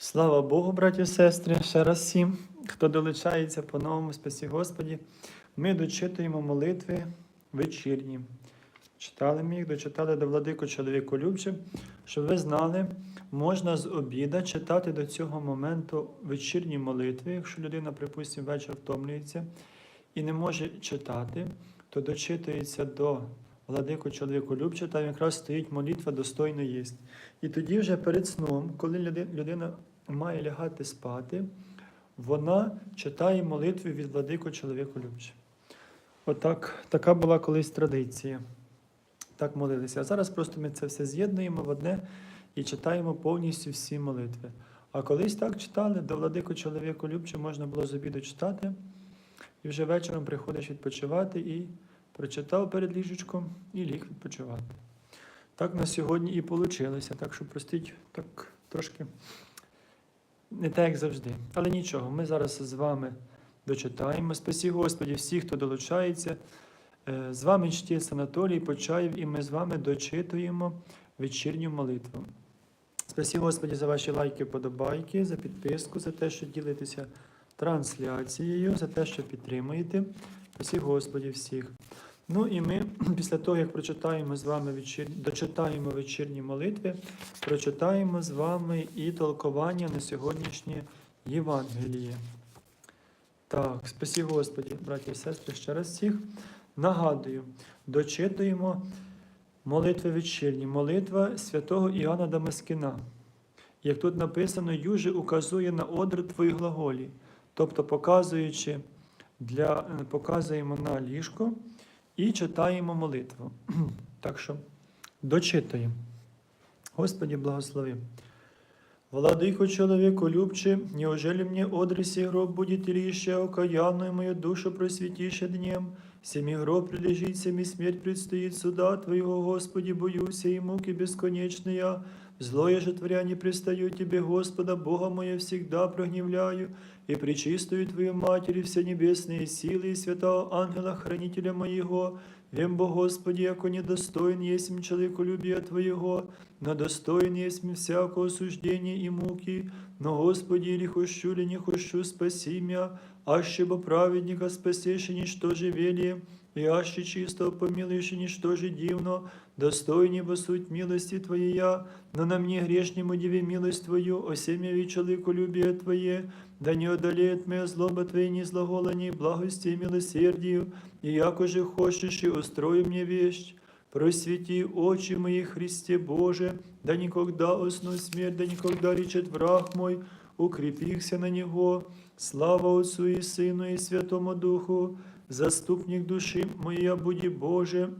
Слава Богу, браті і сестри, ще раз всім, хто долучається по новому спасі Господі, ми дочитуємо молитви вечірні. Читали ми їх, дочитали до владику чоловіку Любче, щоб ви знали, можна з обіда читати до цього моменту вечірні молитви. Якщо людина, припустимо, вечір втомлюється і не може читати, то дочитується до владику чоловіку Любче, там якраз стоїть молитва достойно єсть. І тоді вже перед сном, коли людина має лягати спати, вона читає молитви від владику чоловіку Любче. Отак, така була колись традиція. Так молилися. А зараз просто ми це все з'єднуємо в одне і читаємо повністю всі молитви. А колись так читали, до владику чоловіку Любче можна було з обіду читати, і вже вечором приходиш відпочивати і прочитав перед ліжечком і ліг відпочивати. Так на сьогодні і вийшло. Так що простіть, так трошки не так, як завжди. Але нічого, ми зараз з вами дочитаємо. Спасі Господі, всі, хто долучається. Е, З вами чтець Анатолій Почаєв, і ми з вами дочитуємо вечірню молитву. Спасі Господі за ваші лайки, подобайки, за підписку, за те, що ділитеся трансляцією, за те, що підтримуєте. Спасі Господі всіх. Ну і ми після того, як прочитаємо з вами вечір... дочитаємо вечірні молитви, прочитаємо з вами і толкування на сьогоднішнє Євангеліє. Так, спасі Господі, браті і сестри, ще раз всіх. Нагадую, дочитуємо молитви вечірні, молитва святого Іоанна Дамаскіна. Як тут написано, юже указує на одр твої глаголі, тобто показуючи для, показуємо на ліжко і читаємо молитву. Так що дочитуємо. Господи, благослови. Владыко человеку любче, неужели мне одреси гроб будет или еще окаянную мою душу просветише днем? Семи гроб прилежит, семи смерть предстоит суда Твоего, Господи, боюсь и муки бесконечные. Злое же творя не пристаю Тебе, Господа, Бога моя всегда прогневляю, и причистую Твою Матери все небесные силы и святого ангела-хранителя моего, Вем Бо Господи, яко недостоин есть человеколюбия Твоего, но достоин есть всякого осуждения и муки, но Господи, или хощу, или не хощу, спаси меня, аще бо праведника спасешь, и ничто же вели, и аще чистого помилуешь, и ничто же дивно, достойнее бо суть милости Твоя, но на мне грешнему диви милость Твою, о семя человеколюбие Твое, да не одолеет моя злоба Твоя ни злоголани, благости и милосердию, и яко же хочешь, и устрой мне вещь. Просвети очи мои, Христе Боже, да никогда усну смерть, да никогда речет враг мой, укрепихся на Него. Слава Отцу и Сыну и Святому Духу, заступник души моя, буди Боже.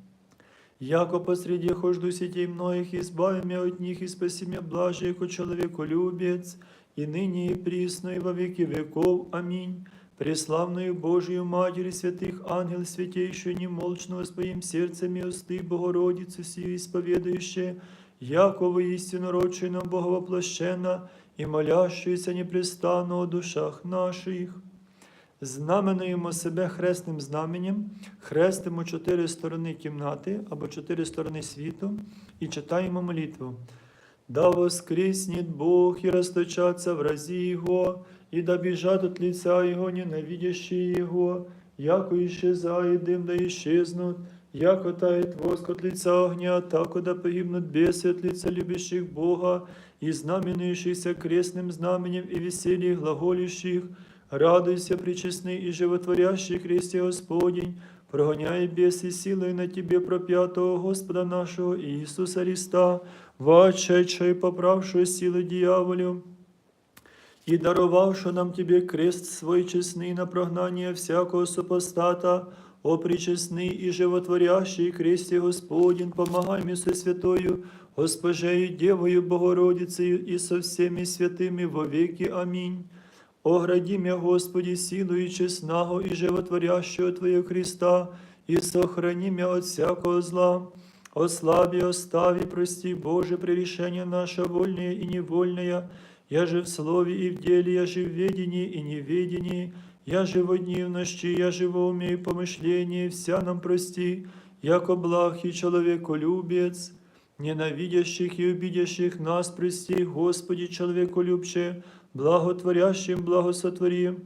Яко посреди хожду сетей многих, избави меня от них и спаси меня, блаже, яко человеколюбец, и ныне и присно, и во веки веков. Аминь. Преславную Божию Матерь святых ангел, святейшую немолчного своим сердцем и усты Богородицы сию исповедующие, яко воистину родшина Боговоплощена и молящуюся непрестанно о душах наших. Знаменуємо себе хресним знаменем, хрестимо чотири сторони кімнати або чотири сторони світу і читаємо молитву. Да воскреснет Бог и расточатся врази Его, и да бежат от лица Его ненавидящие Его, яко исчезает дым, да исчезнут, яко тает воск от лица огня, так да погибнут бесы от лица любящих Бога, и знаменующихся крестным знаменем и веселье глаголящих, Радуйся, причестный и животворящий Христе Господень, прогоняй бесы силой на Тебе пропятого Господа нашего Иисуса Христа, вочедшей поправшую силы дьяволю, и даровавши нам Тебе крест свой честный на прогнание всякого супостата, о причестный и животворящий кресте Господень, помогай мне со святою, Госпожею Девою Богородицею и со всеми святыми во веки. Аминь. Огради меня, Господи, силою честного и животворящего Твоего Христа, и сохрани меня от всякого зла. Ослаби, остави, прости, Боже, прегрешение наше вольное и невольное, я же в слове и в деле, я же в ведении и неведении, я же во дни в ночи, я же во уме и помышлении, вся нам прости, яко благ и человеколюбец, ненавидящих и обидящих нас прости, Господи, человеколюбче, благотворящим благосотвори.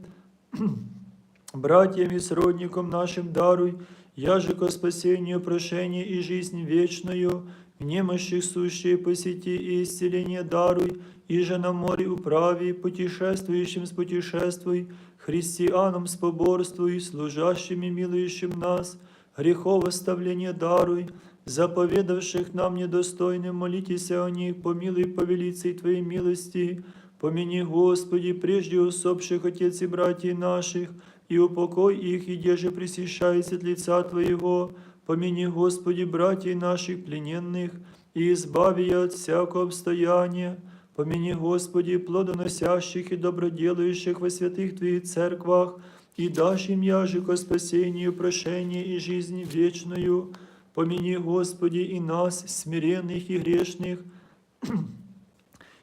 Братьям и сродникам нашим даруй, яже ко спасению, прошение и жизнь вечную, в немощих сущие посети и исцеление даруй, и же на море управи, путешествующим спутешествуй, христианам с поборствуй, служащим и милующим нас, грехов оставление даруй, заповедавших нам недостойным, молитесь о них, помилуй по велице Твоей милости, помяни, Господи, прежде усопших отец и братьев наших, и упокой их, и деже пресещается от лица Твоего, помяни, Господи, братьев наших плененных, и избави от всякого обстояния, помяни, Господи, плодоносящих и доброделающих во святых Твоих церквах, и дашь им яже ко спасению, прошение и жизнь вечную. Помяни, Господи, и нас, смиренных и грешных,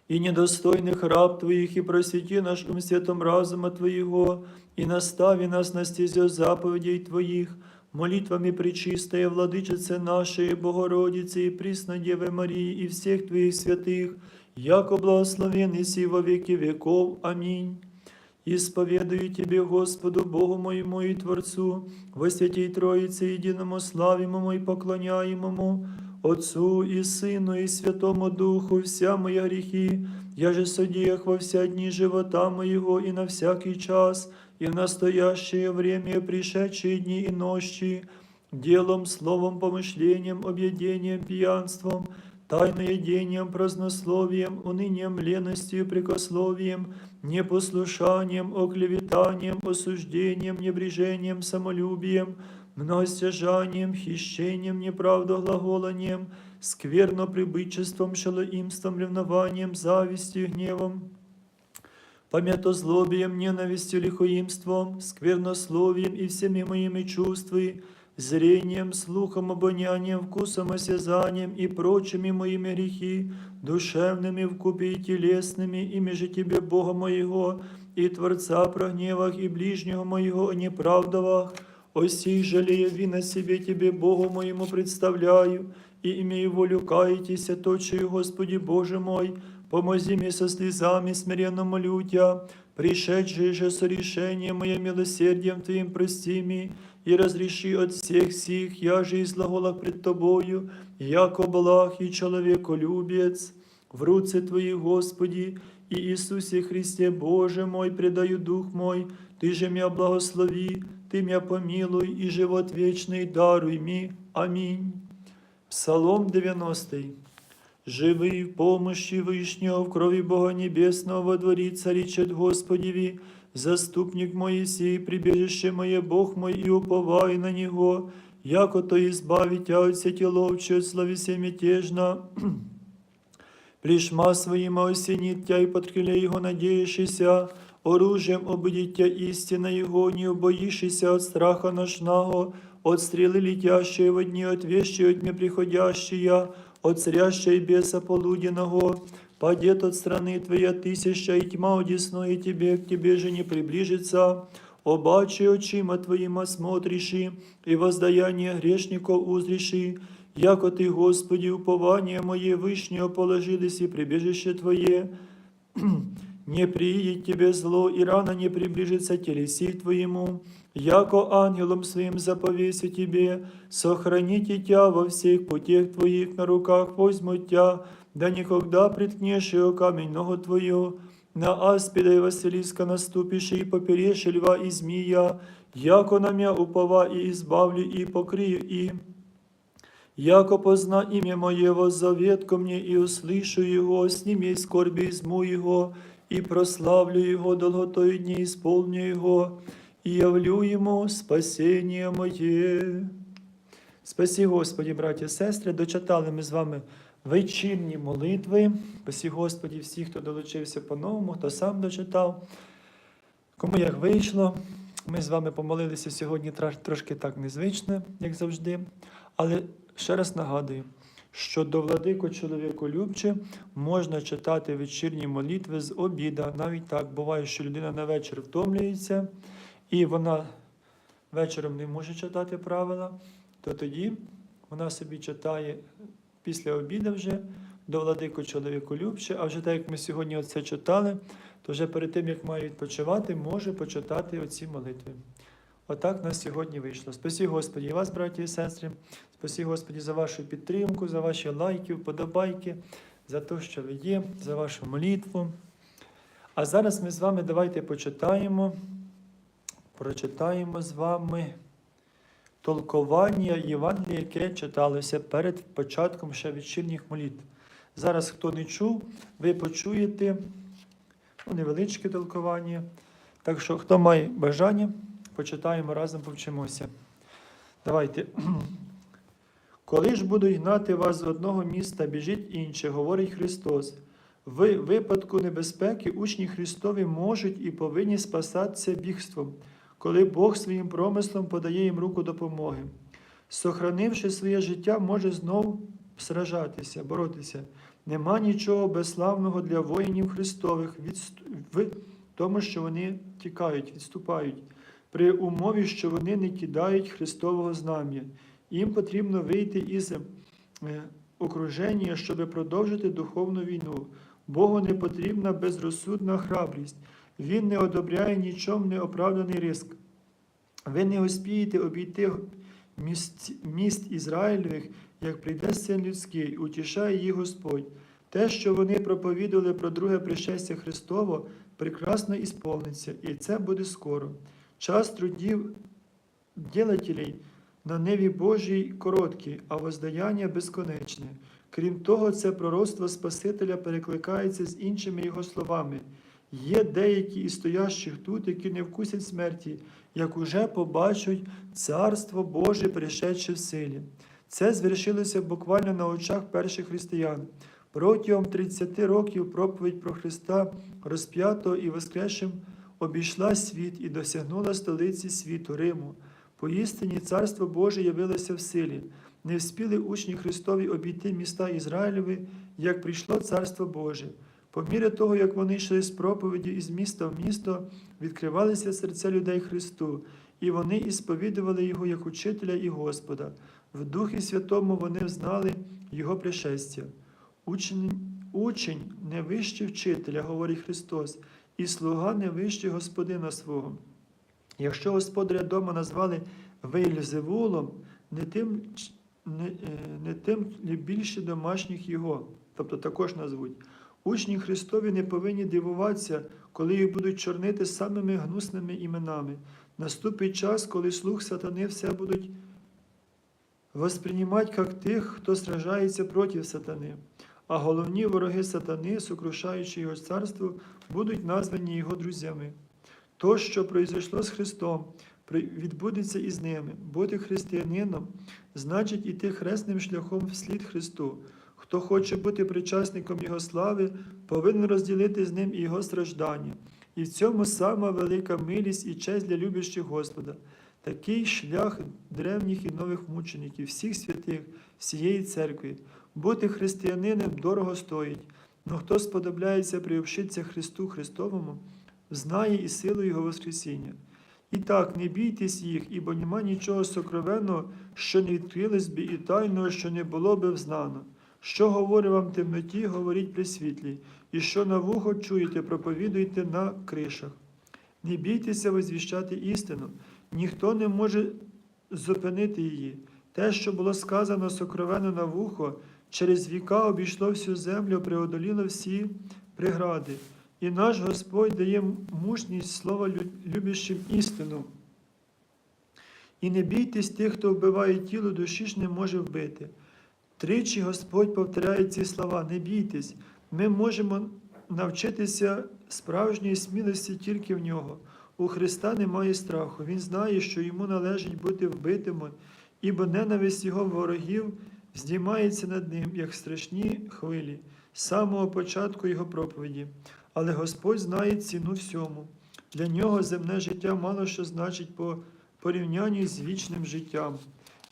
и недостойных раб Твоих, и просвети нашим светом разума Твоего, и настави нас на стезю заповедей Твоих, молитвами Пречистая Владычице нашей, Богородицы и Пресной Девы Марии и всех Твоих святых, яко благословен и си во веки веков. Аминь. Исповедую Тебе, Господу, Богу моему и Творцу, во Святей Троице, единому славимому и поклоняемому, Отцу и Сыну и Святому Духу, вся мои грехи, я же судеях во вся дни живота моего и на всякий час, и в настоящее время, пришедшие дни и ночи, делом, словом, помышлением, объедением, пьянством, тайноедением, празднословием, унынием, леностью, прикословием, непослушанием, оклеветанием, осуждением, небрежением, самолюбием, мностяжанием, хищением, неправдоглаголанием, скверноприбытчеством, шалоимством, ревнованием, завистью, гневом, помятозлобием, ненавистью, лихоимством, сквернословием и всеми моими чувствами, зрением, слухом, обонянием, вкусом, осязанием и прочими моими грехи, душевными вкупе и телесными, ими же Тебе, Бога моего, и Творца прогневах, и ближнего моего о неправдовах, о сих жалея вина себе Тебе, Богу моему, представляю, и имею волю каетесь, точию, Господи Боже мой, помози мне со слезами смиренно молю Тя, пришедшие же со решением мое милосердием Твоим прости ми, и разреши от всех сих, я же излаголах пред Тобою, яко благ и человеколюбец, в руце Твои, Господи, и Иисусе Христе, Боже мой, предаю дух мой, Ты же меня благослови, Ты меня помилуй, и живот вечный даруй ми. Аминь. Псалом 90. Живий в помощи Вышнего, в крови Бога Небесного, во дворі царичет Господеви, заступник Моисей, прибежище мое, Бог мой, и уповай на Него, яко то избавить от сети ловчи, от славися мятежна, Плішма своїми осініть тя і подкріля його, надіючися, оружием обидіть тя істина Його, не убоїшися от страха ношного, от стріли летящие в дни, от вещи от мне приходящие, от царящей беса полуденного, падет от страны Твоя тысяча, и тьма одесной Тебе, к Тебе же не приближится, обаче очима Твоим осмотриши, и воздаяние грешников узриши, яко Ты, Господи, упование мое вышнее положились и прибежище Твое, не приидет Тебе зло, и рано не приближится телеси Твоему, яко ангелом своим заповесю Тебе, сохраните Тя во всех путях Твоих на руках возьму Тя, да никогда приткнешь его камень ногу Твою, на аспида и Василиска наступишь и поперешь льва и змея, яко на мя упова и избавлю и покрию им. Яко позна имя Моего, завет ко мне, и услышу Его, с ним я скорби изму Его, и прославлю Его долготою дни, исполню Его, и явлю Ему спасение моє. Спасі, Господі, браті і сестри, дочитали ми з вами вечірні молитви. Спасі, Господі, всі, хто долучився по-новому, хто сам дочитав. Кому як вийшло, ми з вами помолилися сьогодні трошки так незвично, як завжди. Але ще раз нагадую, що до владико чоловіку любче можна читати вечірні молитви з обіда. Навіть так буває, що людина на вечір втомлюється, і вона вечором не може читати правила, то тоді вона собі читає після обіду вже до владику чоловіку любче, а вже так як ми сьогодні оце читали, то вже перед тим, як має відпочивати, може почитати оці молитви. Отак на сьогодні вийшло. Спасі Господі, і вас, браті і сестри. Спасі Господі за вашу підтримку, за ваші лайки, вподобайки, за те, що ви є, за вашу молитву. А зараз ми з вами давайте почитаємо, прочитаємо з вами толкування Євангелія, яке читалося перед початком ще вечірніх молитв. Зараз, хто не чув, ви почуєте ну, невеличке толкування. Так що, хто має бажання, почитаємо разом, повчимося. Давайте. Коли ж будуть гнати вас з одного міста, біжіть інше, говорить Христос. В випадку небезпеки учні Христові можуть і повинні спасатися бігством, коли Бог своїм промислом подає їм руку допомоги. Сохранивши своє життя, може знов сражатися, боротися. Нема нічого безславного для воїнів Христових в тому, що вони тікають, відступають, при умові, що вони не кидають Христового знам'я. Їм потрібно вийти із е, окруження, щоб продовжити духовну війну. Богу не потрібна безрозсудна храбрість. Він не одобряє нічом неоправданий риск. Ви не успієте обійти міст, міст Ізраїльових, як прийде син людський, утішає їх Господь. Те, що вони проповідували про друге пришестя Христово, прекрасно ісполниться, і це буде скоро. Час трудів ділателей на небі Божій короткий, а воздаяння безконечне. Крім того, це пророцтво Спасителя перекликається з іншими його словами. Є деякі із стоящих тут, які не вкусять смерті, як уже побачать Царство Боже, пришедше в силі. Це звершилося буквально на очах перших християн. Протягом 30 років проповідь про Христа розп'ятого і воскресшим обійшла світ і досягнула столиці світу Риму. Поістині Царство Боже явилося в силі. Не вспіли учні Христові обійти міста Ізраїлеві, як прийшло Царство Боже. По мірі того, як вони йшли з проповіді із міста в місто, відкривалися серця людей Христу, і вони ісповідували Його як учителя і Господа. В Духі Святому вони знали Його пришестя. Учень, учень не вище вчителя, говорить Христос, і слуга не вище Господина свого. Якщо господаря дома назвали Вейльзевулом, не тим, не, е, не тим більше домашніх його, тобто також назвуть. Учні Христові не повинні дивуватися, коли їх будуть чорнити самими гнусними іменами. Наступить час, коли слух сатани все будуть восприймати як тих, хто сражається проти сатани. А головні вороги сатани, сокрушаючи його царство, будуть названі його друзями. То, що произошло з Христом, відбудеться і з ними. Бути християнином значить іти хресним шляхом вслід Христу. Хто хоче бути причасником Його слави, повинен розділити з ним Його страждання. І в цьому сама велика милість і честь для любящих Господа. Такий шлях древніх і нових мучеників, всіх святих, всієї церкви. Бути християнином дорого стоїть, но хто сподобляється приобщитися Христу Христовому, знає і силу Його Воскресіння. І так, не бійтесь їх, ібо нема нічого сокровенного, що не відкрилось би, і тайного, що не було би взнано. Що говорю вам в темноті, говоріть при світлі, і що на вухо чуєте, проповідуйте на кришах. Не бійтеся возвіщати істину, ніхто не може зупинити її. Те, що було сказано сокровенно на вухо, через віка обійшло всю землю, преодоліло всі прегради. І наш Господь дає мужність слова лю- любящим істину. І не бійтесь тих, хто вбиває тіло, душі ж не може вбити. Тричі Господь повторяє ці слова: не бійтесь, ми можемо навчитися справжньої смілості тільки в нього. У Христа немає страху. Він знає, що йому належить бути вбитим, ібо ненависть його ворогів здіймається над ним, як страшні хвилі, з самого початку його проповіді. Але Господь знає ціну всьому. Для нього земне життя мало що значить по порівнянні з вічним життям,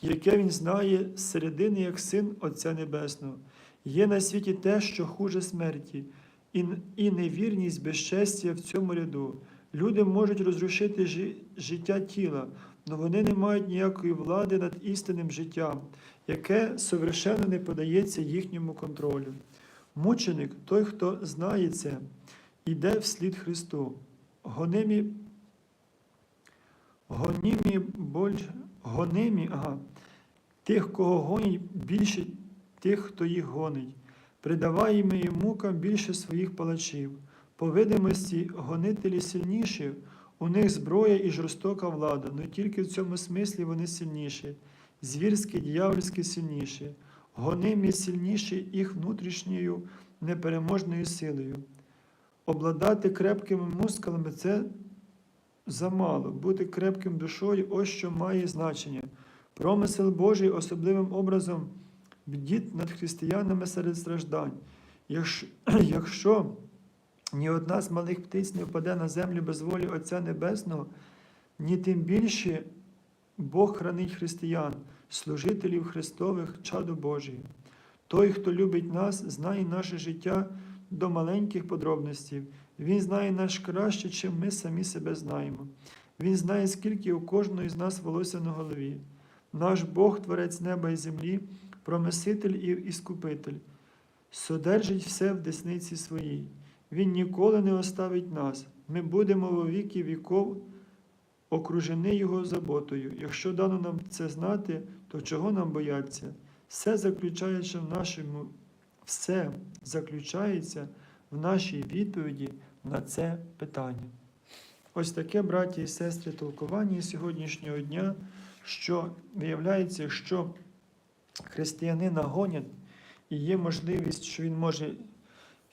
яке він знає зсередини як син Отця Небесного. Є на світі те, що хуже смерті, і, невірність безчестя в цьому ряду. Люди можуть розрушити жи- життя тіла, але вони не мають ніякої влади над істинним життям, яке совершенно не подається їхньому контролю. Мученик той, хто знає це, іде вслід Христу. Гонимі, гонімі, боль, гонимі, ага, тих, кого гонять, більше тих, хто їх гонить. Придаваємо їм мукам більше своїх палачів. По видимості, гонителі сильніші, у них зброя і жорстока влада, але тільки в цьому смислі вони сильніші, звірські, дьявольські сильніші, гонимі сильніші їх внутрішньою непереможною силою. Обладати крепкими мускулами це замало. Бути крепким душою ось що має значення. Промисел Божий особливим образом бдіт над християнами серед страждань. Якщо, якщо ні одна з малих птиць не впаде на землю без волі Отця Небесного, ні тим більше Бог хранить християн, служителів Христових, чаду Божії. Той, хто любить нас, знає наше життя до маленьких подробностей. Він знає нас краще, чим ми самі себе знаємо. Він знає, скільки у кожного з нас волосся на голові. Наш Бог, Творець неба і землі, промиситель і іскупитель, содержить все в десниці своїй. Він ніколи не оставить нас. Ми будемо во віки віков окружені Його заботою. Якщо дано нам це знати, то чого нам бояться? Все заключається в нашому, все заключається в нашій відповіді на це питання. Ось таке, браті і сестри, толкування сьогоднішнього дня, що виявляється, що християнина гонять, і є можливість, що він може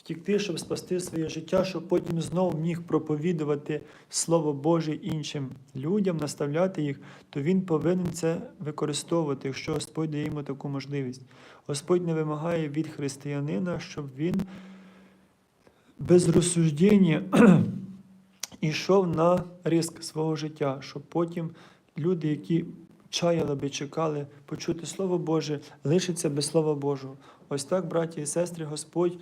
втікти, щоб спасти своє життя, щоб потім знову міг проповідувати Слово Боже іншим людям, наставляти їх, то він повинен це використовувати, якщо Господь дає йому таку можливість. Господь не вимагає від християнина, щоб він без розсуждення йшов на риск свого життя, щоб потім люди, які чаяли би, чекали почути Слово Боже, лишаться без Слова Божого. Ось так, браті і сестри, Господь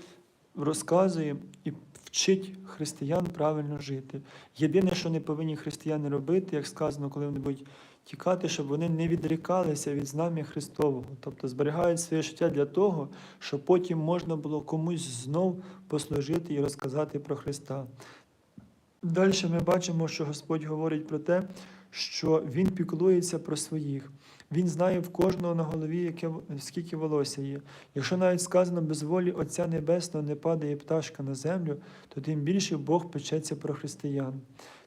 розказує і вчить християн правильно жити. Єдине, що не повинні християни робити, як сказано, коли вони будуть тікати, щоб вони не відрікалися від знам'я Христового, тобто зберігають своє життя для того, щоб потім можна було комусь знов послужити і розказати про Христа. Далі ми бачимо, що Господь говорить про те, що Він піклується про своїх. Він знає в кожного на голові, яке, скільки волосся є. Якщо навіть сказано, без волі Отця Небесного не падає пташка на землю, то тим більше Бог печеться про християн.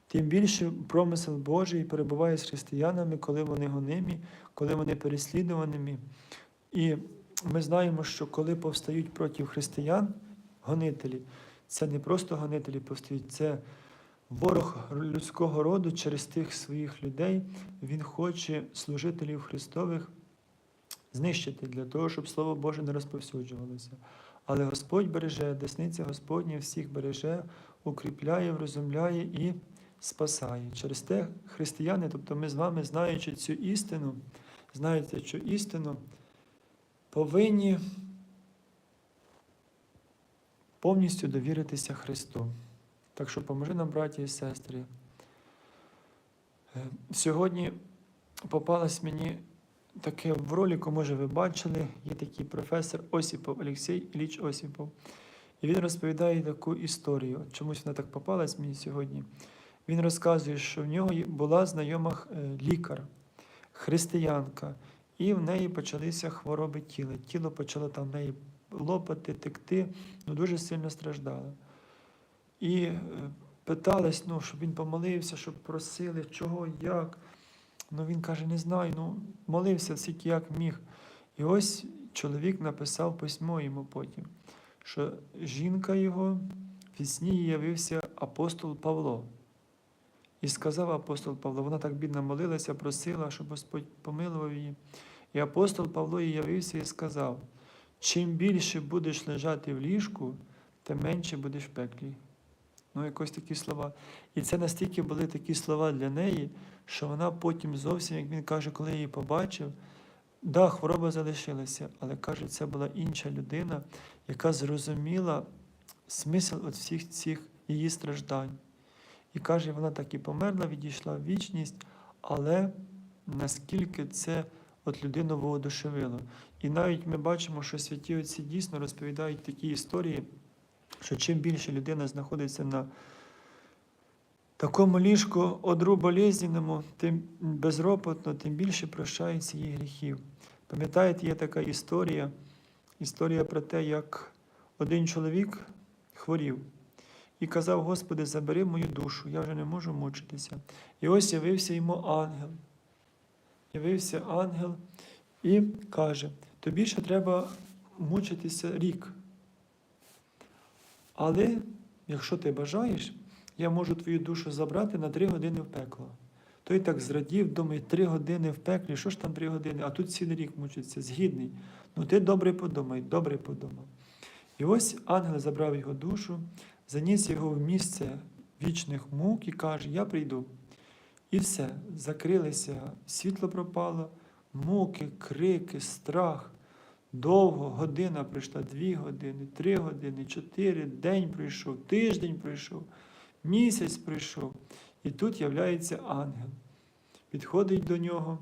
Тим більше промисел Божий перебуває з християнами, коли вони гонимі, коли вони переслідуваними. І ми знаємо, що коли повстають проти християн, гонителі, це не просто гонителі повстають, це ворог людського роду через тих своїх людей, він хоче служителів Христових знищити для того, щоб Слово Боже не розповсюджувалося. Але Господь береже, десниця Господня всіх береже, укріпляє, врозумляє і спасає. Через те християни, тобто ми з вами, знаючи цю істину, знаєте цю істину, повинні повністю довіритися Христу. Так що поможи нам, браті і сестри. Е, Сьогодні попалось мені таке в ролику, може ви бачили, є такий професор Осіпов Олексій Іліч Осіпов. І він розповідає таку історію. Чомусь вона так попалась мені сьогодні. Він розказує, що в нього була знайома е, лікар, християнка, і в неї почалися хвороби тіла. Тіло почало там в неї лопати, текти, ну дуже сильно страждала. І е, питались, ну, щоб він помолився, щоб просили, чого, як. Ну він каже, не знаю, ну молився скільки як міг. І ось чоловік написав письмо йому потім, що жінка його в сні явився апостол Павло. І сказав апостол Павло, вона так бідно молилася, просила, щоб Господь помилував її. І апостол Павло їй явився і сказав: чим більше будеш лежати в ліжку, тим менше будеш в пеклі. Ну, якось такі слова. І це настільки були такі слова для неї, що вона потім зовсім, як він каже, коли її побачив, да, хвороба залишилася, але каже, це була інша людина, яка зрозуміла смисл от всіх цих її страждань. І каже, вона так і померла, відійшла в вічність, але наскільки це от людину воодушевило. І навіть ми бачимо, що святі отці дійсно розповідають такі історії, що чим більше людина знаходиться на такому ліжку одру болезненному, тим безропотно, тим більше прощається її гріхів. Пам'ятаєте, є така історія, історія про те, як один чоловік хворів і казав: Господи, забери мою душу, я вже не можу мучитися. І ось явився йому ангел. Явився ангел і каже: тобі ще треба мучитися рік. Але якщо ти бажаєш, я можу твою душу забрати на три години в пекло. Той так зрадів, думає, три години в пеклі, що ж там три години, а тут цілий рік мучиться, згідний. Ну ти добре подумай, добре подумав. І ось ангел забрав його душу, заніс його в місце вічних мук і каже: Я прийду. І все, закрилися, світло пропало, муки, крики, страх. Довго, година прийшла, дві години, три години, чотири, день прийшов, тиждень прийшов, місяць прийшов. І тут являється ангел. Підходить до нього.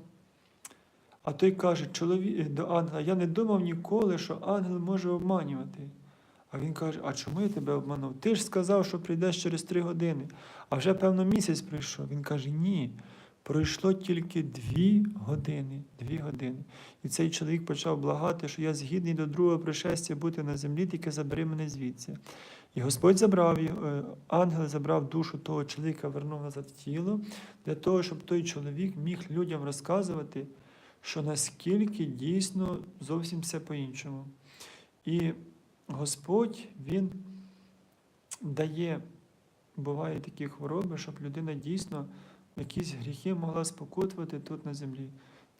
А той каже, чоловік до ангела, я не думав ніколи, що ангел може обманювати. А він каже: А чому я тебе обманув? Ти ж сказав, що прийдеш через три години, а вже, певно, місяць прийшов. Він каже, ні. Пройшло тільки дві години. Дві години. І цей чоловік почав благати, що я згідний до другого пришестя бути на землі, тільки забери мене звідси. І Господь забрав його, е, ангел забрав душу того чоловіка, вернув назад в тіло, для того, щоб той чоловік міг людям розказувати, що наскільки дійсно зовсім все по-іншому. І Господь Він дає, буває такі хвороби, щоб людина дійсно якісь гріхи могла спокутувати тут на землі,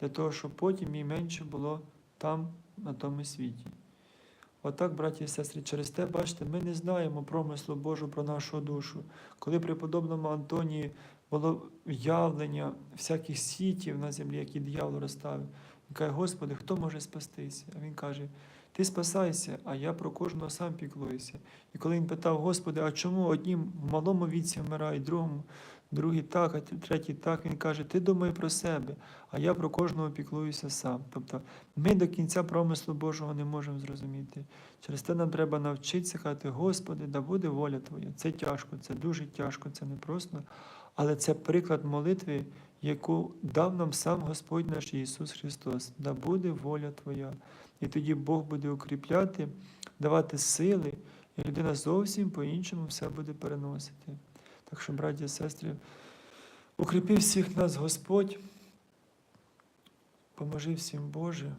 для того, щоб потім їй менше було там, на тому світі. Отак, браті і сестри, через те, бачите, ми не знаємо промислу Божу про нашу душу. Коли преподобному Антонії було явлення всяких світів на землі, які диявол розставив, він каже, Господи, хто може спастися? А він каже, ти спасайся, а я про кожного сам піклуюся. І коли він питав, Господи, а чому одні в малому віці вмирають, другому, другий так, а третій так, він каже, ти думай про себе, а я про кожного піклуюся сам. Тобто ми до кінця промислу Божого не можемо зрозуміти. Через те нам треба навчитися казати, Господи, да буде воля Твоя. Це тяжко, це дуже тяжко, це непросто. Але це приклад молитви, яку дав нам сам Господь наш Ісус Христос. Да буде воля Твоя. І тоді Бог буде укріпляти, давати сили, і людина зовсім по-іншому все буде переносити. Так що, браті і сестри, укріпи всіх нас Господь, поможи всім Боже.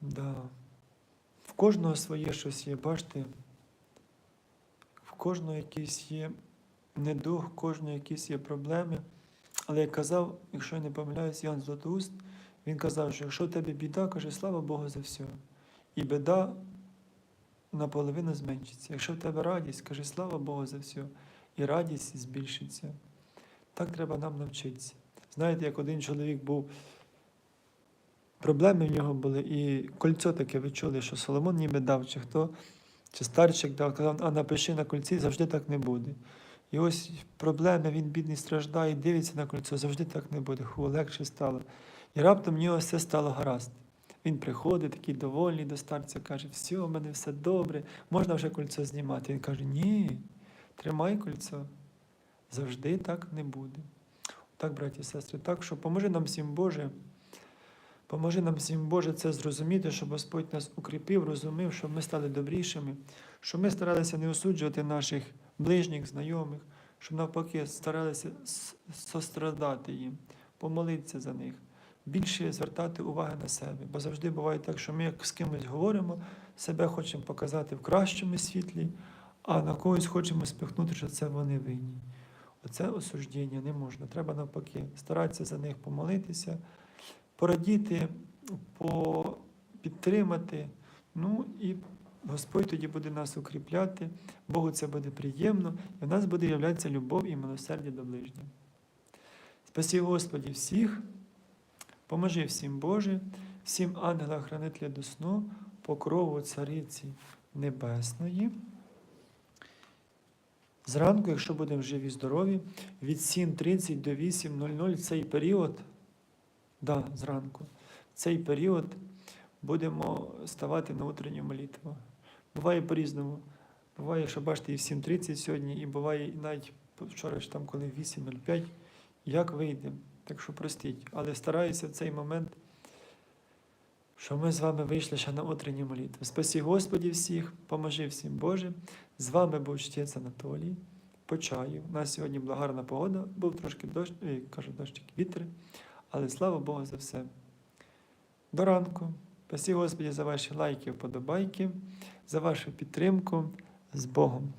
Да. В кожного своє щось є, бачите, в кожного якийсь є недух, в кожного якісь є проблеми. Але як казав, якщо я не помиляюсь, Ян Златоуст, він казав, що якщо в тебе біда, каже, слава Богу за все. І біда наполовину зменшиться. Якщо в тебе радість, каже, слава Богу за все. І радість збільшиться. Так треба нам навчитися. Знаєте, як один чоловік був, проблеми в нього були, і кольцо таке ви чули, що Соломон ніби дав, чи хто, чи старчик дав, казав, а напиши на кольці, завжди так не буде. І ось проблеми, він бідний страждає, дивиться на кольцо, завжди так не буде. Ху, легше стало. І раптом в нього все стало гаразд. Він приходить, такий довольний до старця, каже, все, у мене все добре, можна вже кольцо знімати. Він каже, ні, тримай кольцо. Завжди так не буде. Так, браті і сестри, так що поможи нам всім Боже. Поможи нам всім Боже це зрозуміти, щоб Господь нас укріпив, розумів, щоб ми стали добрішими, щоб ми старалися не осуджувати наших ближніх, знайомих, щоб навпаки старалися сострадати їм, помолитися за них, більше звертати уваги на себе. Бо завжди буває так, що ми як з кимось говоримо, себе хочемо показати в кращому світлі, а на когось хочемо спихнути, що це вони винні. Оце осуждення не можна. Треба навпаки старатися за них помолитися, порадіти, підтримати. Ну і Господь тоді буде нас укріпляти, Богу це буде приємно, і в нас буде являтися любов і милосердя до ближнього. Спасі Господі всіх, поможи всім Боже, всім ангелам хранителя до сну, покрову Цариці Небесної. Зранку, якщо будемо живі, здорові, від 7.30 до 8.00 цей період, да, зранку, цей період будемо ставати на утренню молитву. Буває по-різному. Буває, що бачите, і в 7.30 сьогодні, і буває і навіть вчора ж там, коли 8.05, як вийде. Так що простіть. Але стараюся в цей момент, що ми з вами вийшли ще на утренню молитву. Спасі Господі всіх, поможи всім Боже. З вами був чтець Анатолій. По чаю. У нас сьогодні була погода, був трошки дощ, ой, кажу, дощик, вітер, але слава Богу за все. До ранку. Спасі Господі за ваші лайки, вподобайки, за вашу підтримку. З Богом.